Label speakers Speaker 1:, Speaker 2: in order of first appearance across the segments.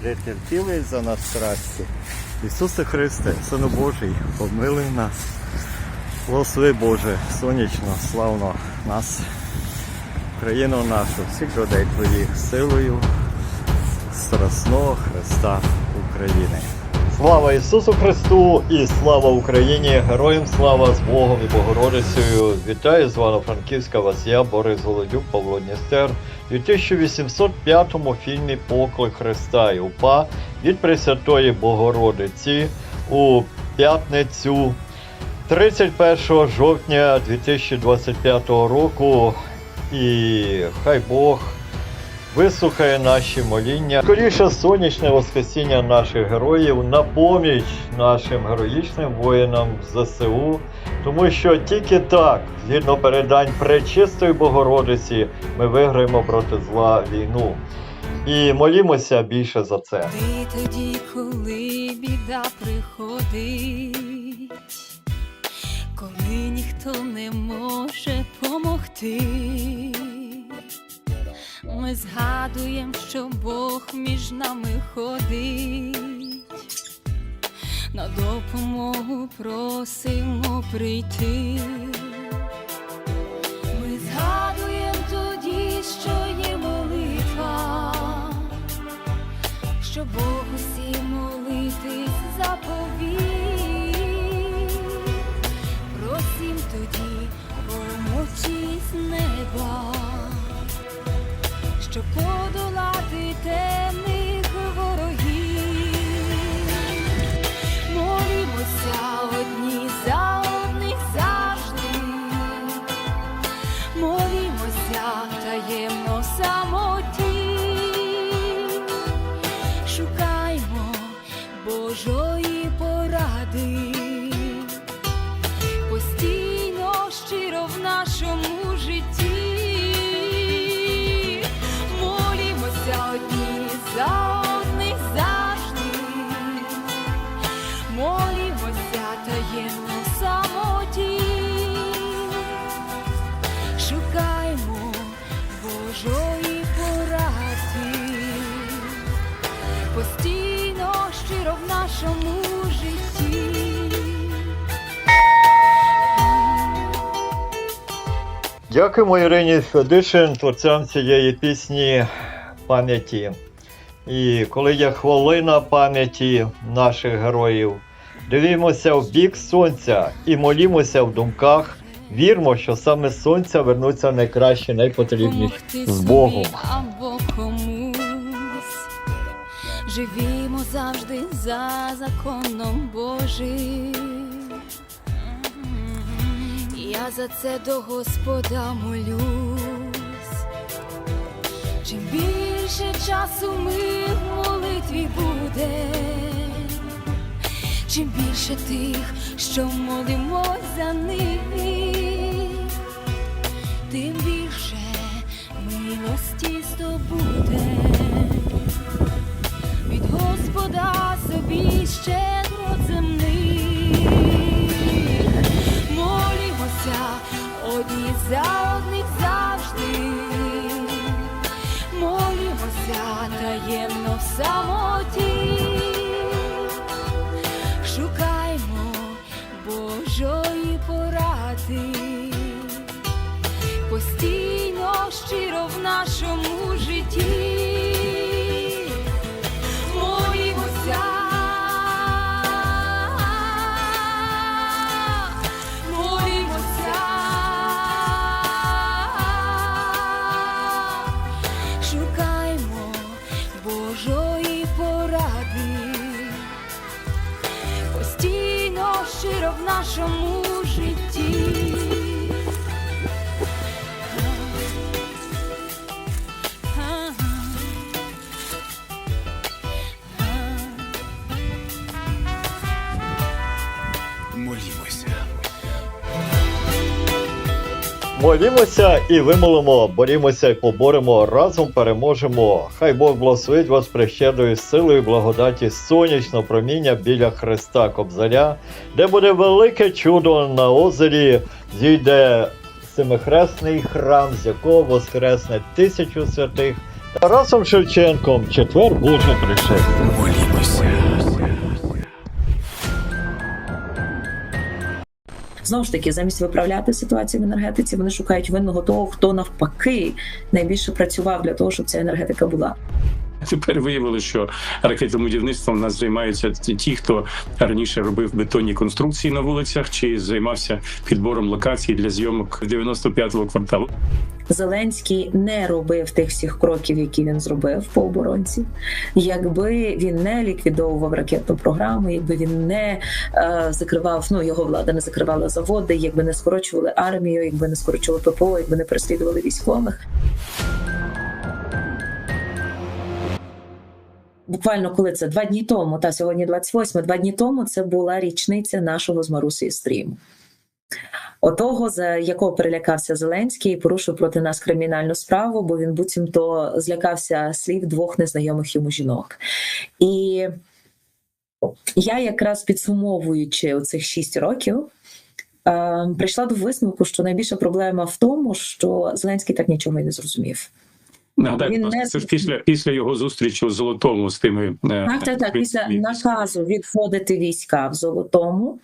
Speaker 1: претерпілий за нас страсті. Ісусе Христе, Сину Божий, помилуй нас. Благослови Боже, сонячно, славно нас, країну нашу, всіх людей Твоїх, силою страсного Христа України. Слава Ісусу Христу і слава Україні! Героям слава з Богом і Богородицею! Вітаю з Івано-Франківська вас я, Борис Голодюк, Павло Дністер. У 2805 фільмі Поклик Христа і УПА від Пресвятої Богородиці у п'ятницю 31 жовтня 2025 року. І хай Бог вислухає наші моління. Скоріше сонячне воскресіння наших героїв на поміч нашим героїчним воїнам ЗСУ, тому що тільки так, згідно передань Пречистої Богородиці, ми виграємо проти зла війну. І молімося більше за це.
Speaker 2: Ти тоді, коли біда приходить, коли ніхто не може помогти. Ми згадуємо, що Бог між нами ходить, на допомогу просимо прийти. Ми згадуємо тоді, що є молитва, що Бог усі молитись заповів. Просім тоді помочі з неба, щоб подолати темних постійно щиро в нашому житті.
Speaker 1: Дякуємо Ірині Федишин, творцям цієї пісні пам'яті. І коли є хвилина пам'яті наших героїв, дивімося в бік сонця і молімося в думках. Вірмо, що саме сонця вернуться найкращі, найпотрібніші
Speaker 2: Помогти
Speaker 1: з Богом.
Speaker 2: Живімо завжди за законом Божим. Я за це до Господа молюсь. Чим більше часу ми в молитві буде, чим більше тих, що молимось за них, тим більше милості здобуде. Господа собі щедро земних. Молімося одні за одних завжди. Молімося таємно в самоті. Шукаймо Божої поради. Постійно щиро в нашому житті. Божої поради. Постійно щиро в нашому житті.
Speaker 3: Молімося
Speaker 1: і вимолимо, борімося і поборемо, разом переможемо. Хай Бог благословить вас прищедрою силою, благодаті сонячного проміння біля Христа Кобзаря, де буде велике чудо на озері, зійде семихресний храм, з якого воскресне тисячу святих Тарасом Шевченком четвер Боже пришестя.
Speaker 3: Молімося.
Speaker 4: Знову ж таки, замість виправляти ситуацію в енергетиці, вони шукають винного того, хто навпаки найбільше працював для того, щоб ця енергетика була.
Speaker 5: Тепер виявили, що ракетомудівництвом у нас займаються ті, хто раніше робив бетонні конструкції на вулицях, чи займався підбором локацій для зйомок 95-го кварталу.
Speaker 4: Зеленський не робив тих всіх кроків, які він зробив по оборонці. Якби він не ліквідовував ракетну програму, якби він не е, закривав, ну його влада не закривала заводи, якби не скорочували армію, якби не скорочували ППО, якби не переслідували військових. Буквально коли це два дні тому, та сьогодні 28, два дні тому це була річниця нашого з Марусею стріму. Отого, за якого перелякався Зеленський і порушив проти нас кримінальну справу, бо він буцімто злякався слів двох незнайомих йому жінок. І я якраз підсумовуючи оцих шість років. е, Прийшла до висновку, що найбільша проблема в тому, що Зеленський так нічого й не зрозумів.
Speaker 5: Нагадаю,
Speaker 4: Він не-
Speaker 5: це ж після після його зустрічі у золотому з тими е,
Speaker 4: Так, так, так. Після наказу відводити війська в Золотому.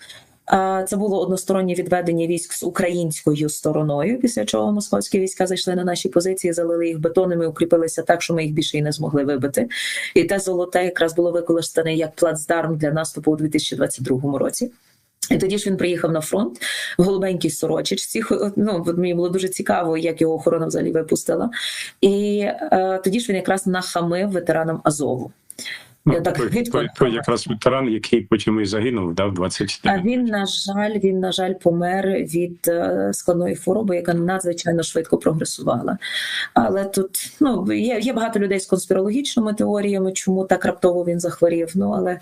Speaker 4: Це було одностороннє відведення військ з українською стороною, після чого московські війська зайшли на наші позиції, залили їх бетоном і укріпилися так, що ми їх більше і не змогли вибити. І те золоте якраз було використане як плацдарм для наступу у 2022 році. І тоді ж він приїхав на фронт в голубенькій сорочечці. Ну от мені було дуже цікаво, як його охорона взагалі випустила. І е, тоді ж він якраз нахамив ветеранам Азову.
Speaker 5: Ну,
Speaker 4: Я так
Speaker 5: той,
Speaker 4: гидко
Speaker 5: той, той якраз ветеран, який потім і загинув, дав 24.
Speaker 4: А він, на жаль, він на жаль помер від е, складної хвороби, яка надзвичайно швидко прогресувала. Але тут ну є, є багато людей з конспірологічними теоріями, чому так раптово він захворів. Ну але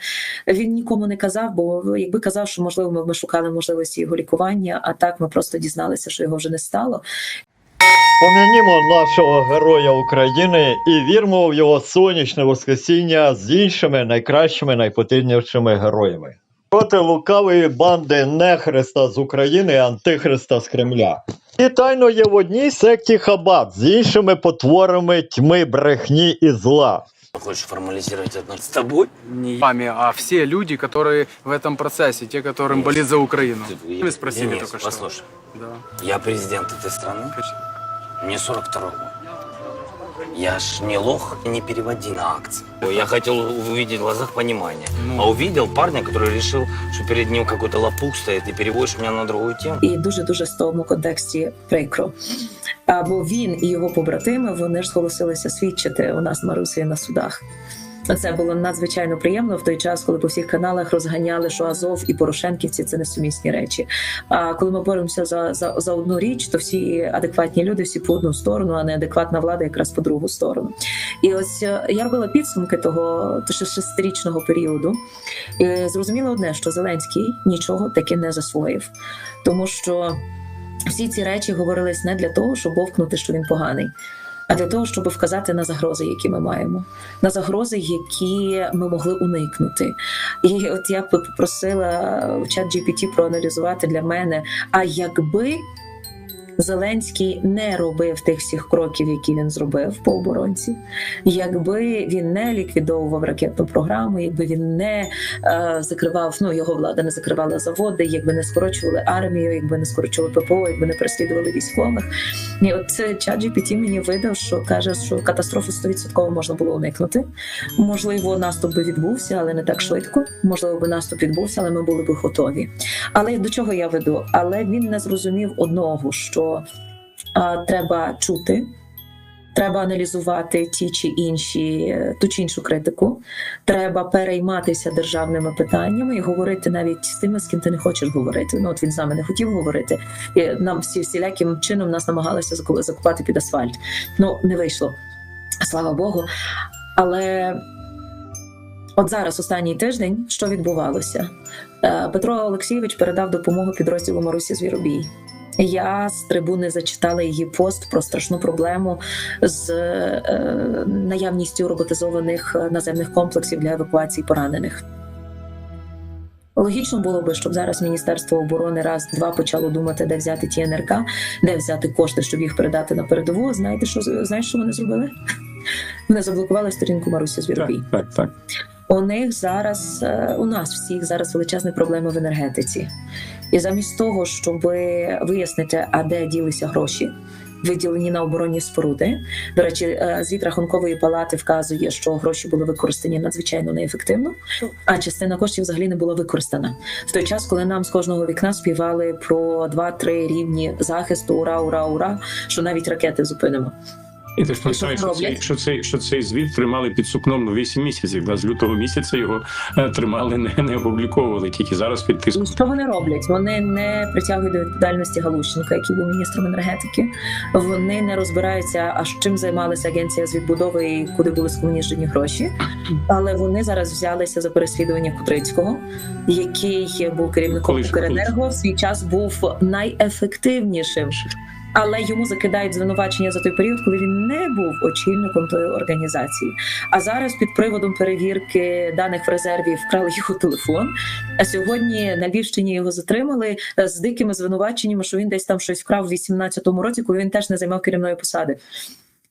Speaker 4: він нікому не казав, бо якби казав, що можливо ми, ми шукали можливості його лікування, а так ми просто дізналися, що його вже не стало.
Speaker 1: Пом'янімо нашого героя України і вірмо в його сонячне воскресіння з іншими найкращими, найпотужнішими героями. Проти лукавої банди нехреста з України, антихриста з Кремля. І тайно є в одній секті Хабат з іншими потворами тьми, брехні і зла.
Speaker 6: Хочешь формализировать отношения с тобой?
Speaker 7: не вами, а все люди, которые в этом процессе, те, которым болит за Украину.
Speaker 6: Ты-
Speaker 7: Вы спросили
Speaker 6: Денис,
Speaker 7: только что.
Speaker 6: послушай,
Speaker 7: Да.
Speaker 6: я президент этой страны,
Speaker 7: Конечно.
Speaker 6: мне 42 год. Я ж не лох, не переводи на акции. Я хотел увидеть в глазах понимание.
Speaker 7: Ну.
Speaker 6: А увидел парня, который решил, что перед ним какой-то лопух стоит, и переводишь меня на другую тему.
Speaker 4: і дуже дуже в тому контексті прикро. Або він і його побратими вони ж зголосилися свідчити у нас на Русі на судах. Це було надзвичайно приємно в той час, коли по всіх каналах розганяли, що Азов і Порошенківці це несумісні речі. А коли ми боремося за, за, за одну річ, то всі адекватні люди всі по одну сторону, а неадекватна влада якраз по другу сторону. І ось е, я робила підсумки того шестирічного періоду. І зрозуміла одне, що Зеленський нічого таки не засвоїв, тому що всі ці речі говорились не для того, щоб вовкнути, що він поганий. А для того, щоб вказати на загрози, які ми маємо, на загрози, які ми могли уникнути. І от я б попросила чат GPT проаналізувати для мене. А якби Зеленський не робив тих всіх кроків, які він зробив по оборонці, якби він не ліквідовував ракетну програму, якби він не е, закривав, ну його влада не закривала заводи, якби не скорочували армію, якби не скорочували ППО, якби не переслідували військових. І от це чат GPT мені видав, що каже, що катастрофу 100% можна було уникнути. Можливо, наступ би відбувся, але не так швидко. Можливо, би наступ відбувся, але ми були б готові. Але до чого я веду? Але він не зрозумів одного, що треба чути. Треба аналізувати ті чи інші е, ту чи іншу критику. Треба перейматися державними питаннями і говорити навіть з тими, з ким ти не хочеш говорити. Ну от він з нами не хотів говорити. І нам всі всіляким чином нас намагалися заку- закупати під асфальт. Ну не вийшло. Слава Богу. Але от зараз, останній тиждень, що відбувалося? Е, Петро Олексійович передав допомогу підрозділу Марусі Звіробій. Я з трибуни зачитала її пост про страшну проблему з е, наявністю роботизованих наземних комплексів для евакуації поранених. Логічно було би, щоб зараз Міністерство оборони раз два почало думати, де взяти ті НРК, де взяти кошти, щоб їх передати на передову. Знаєте, що знаєш, що вони зробили? Вони заблокували сторінку Марусі Звіробій.
Speaker 5: Так, так, так.
Speaker 4: У них зараз е, у нас всіх зараз величезні проблеми в енергетиці. І замість того, щоб вияснити, а де ділися гроші, виділені на оборонні споруди. До речі, е, звіт рахункової палати вказує, що гроші були використані надзвичайно неефективно, а частина коштів взагалі не була використана в той час, коли нам з кожного вікна співали про 2-3 рівні захисту. Ура, ура, ура! Що навіть ракети зупинимо.
Speaker 5: І ти ж пам'ятаєш, що цей, що, цей, що цей звіт тримали під сукном ну, 8 місяців. Да? З лютого місяця його е, тримали, не, не опубліковували, тільки зараз під тиском.
Speaker 4: Що вони роблять? Вони не притягують до відповідальності Галущенка, який був міністром енергетики. Вони не розбираються, а чим займалася агенція з відбудови і куди були скомуніжені гроші. Але вони зараз взялися за переслідування Кутрицького, який був керівником Укренерго. В свій час був найефективнішим. Але йому закидають звинувачення за той період, коли він не був очільником тої організації. А зараз під приводом перевірки даних в резерві вкрали його телефон. А сьогодні на Львівщині його затримали е, з дикими звинуваченнями, що він десь там щось вкрав у 18-му році, коли він теж не займав керівної посади.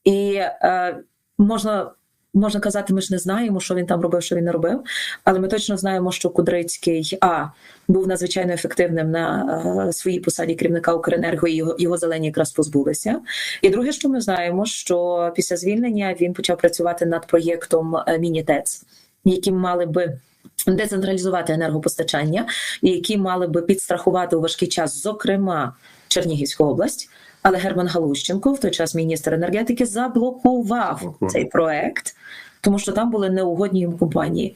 Speaker 4: І е, можна. Можна казати, ми ж не знаємо, що він там робив, що він не робив, але ми точно знаємо, що Кудрицький а був надзвичайно ефективним на е, своїй посаді керівника Укренерго, і його, його зелені якраз позбулися. І друге, що ми знаємо, що після звільнення він почав працювати над проєктом е, Мінітец, яким мали би. Децентралізувати енергопостачання, які мали би підстрахувати у важкий час, зокрема Чернігівську область. Але Герман Галущенко, в той час міністр енергетики, заблокував
Speaker 5: Блокував.
Speaker 4: цей проект, тому що там були неугодні їм компанії.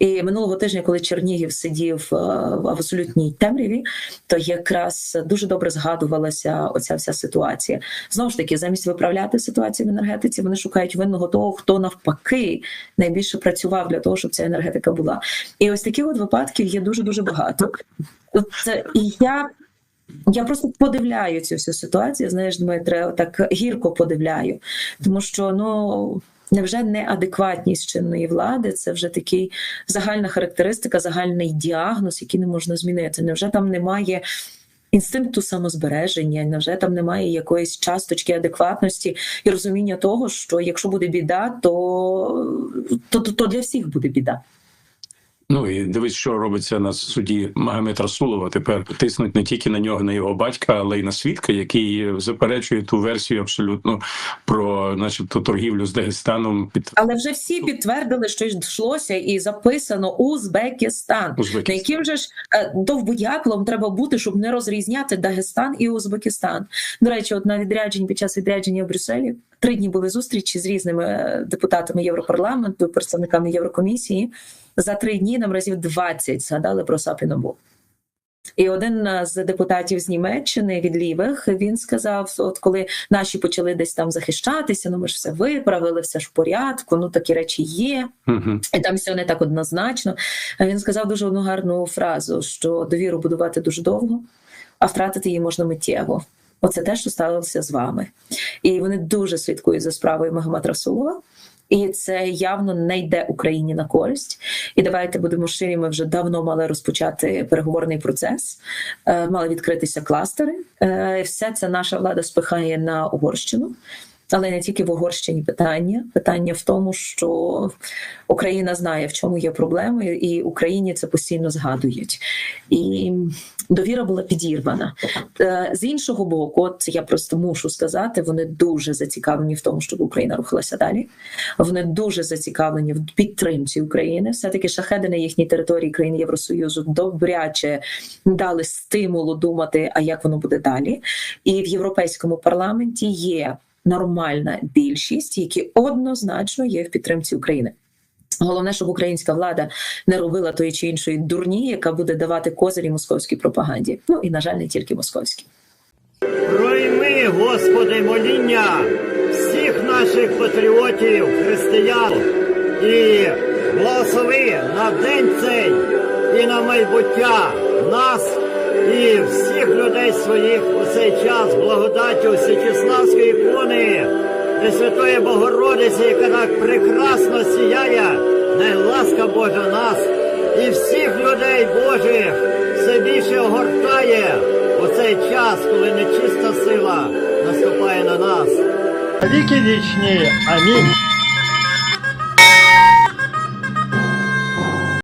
Speaker 4: І минулого тижня, коли Чернігів сидів е, в абсолютній темряві, то якраз дуже добре згадувалася оця вся ситуація. Знову ж таки, замість виправляти ситуацію в енергетиці, вони шукають винного того, хто навпаки найбільше працював для того, щоб ця енергетика була. І ось таких от випадків є дуже дуже багато. Це і я. Я просто подивляю цю всю ситуацію. Знаєш, Дмитре, так гірко подивляю, тому що ну. Невже неадекватність чинної влади це вже такий загальна характеристика, загальний діагноз, який не можна змінити? Невже там немає інстинкту самозбереження? Невже там немає якоїсь часточки адекватності і розуміння того, що якщо буде біда, то, то, то, то для всіх буде біда?
Speaker 5: Ну і дивись, що робиться на суді Магомед Расулова. Тепер тиснуть не тільки на нього, на його батька, але й на свідка, який заперечує ту версію абсолютно про, начебто, торгівлю з Дагестаном під
Speaker 4: Але вже всі підтвердили, що йшлося і записано Узбекистан.
Speaker 5: Узбекистан.
Speaker 4: Яким же ж е, довбодяклом треба бути, щоб не розрізняти Дагестан і Узбекистан? До речі, от на відрядженні під час відрядження в Брюсселі три дні були зустрічі з різними е, депутатами Європарламенту, представниками Єврокомісії. За три дні нам разів 20 згадали про САП і НАБУ. І один е, з депутатів з Німеччини від лівих він сказав: от коли наші почали десь там захищатися, ну ми ж все виправили, все ж в порядку. Ну такі речі є. І там все не так однозначно. Він сказав дуже одну гарну фразу: що довіру будувати дуже довго, а втратити її можна миттєво. Оце те, що сталося з вами. І вони дуже слідкують за справою Магомед Расулова. І це явно не йде Україні на користь. І давайте будемо щирі, Ми вже давно мали розпочати переговорний процес, е, мали відкритися кластери. Е, Все це наша влада спихає на Угорщину. Але не тільки в Угорщині питання. Питання в тому, що Україна знає, в чому є проблеми, і Україні це постійно згадують. І довіра була підірвана. Е, З іншого боку, от я просто мушу сказати, вони дуже зацікавлені в тому, щоб Україна рухалася далі. Вони дуже зацікавлені в підтримці України. Все таки шахеди на їхній території країн Євросоюзу добряче дали стимулу думати, а як воно буде далі. І в європейському парламенті є нормальна більшість, які однозначно є в підтримці України. Головне, щоб українська влада не робила тої чи іншої дурні, яка буде давати козирі московській пропаганді. Ну і на жаль, не тільки московській.
Speaker 8: Пройми, Господи, моління всіх наших патріотів, християн і благослови на день цей і на майбуття нас і всіх людей своїх у цей час благодаттю Січеславської ікони Пресвятої Богородиці, яка так прекрасно сіяє, най ласка Божа нас і всіх людей Божих все більше огортає у цей час, коли нечиста сила наступає на нас.
Speaker 1: Віки вічні. Амінь.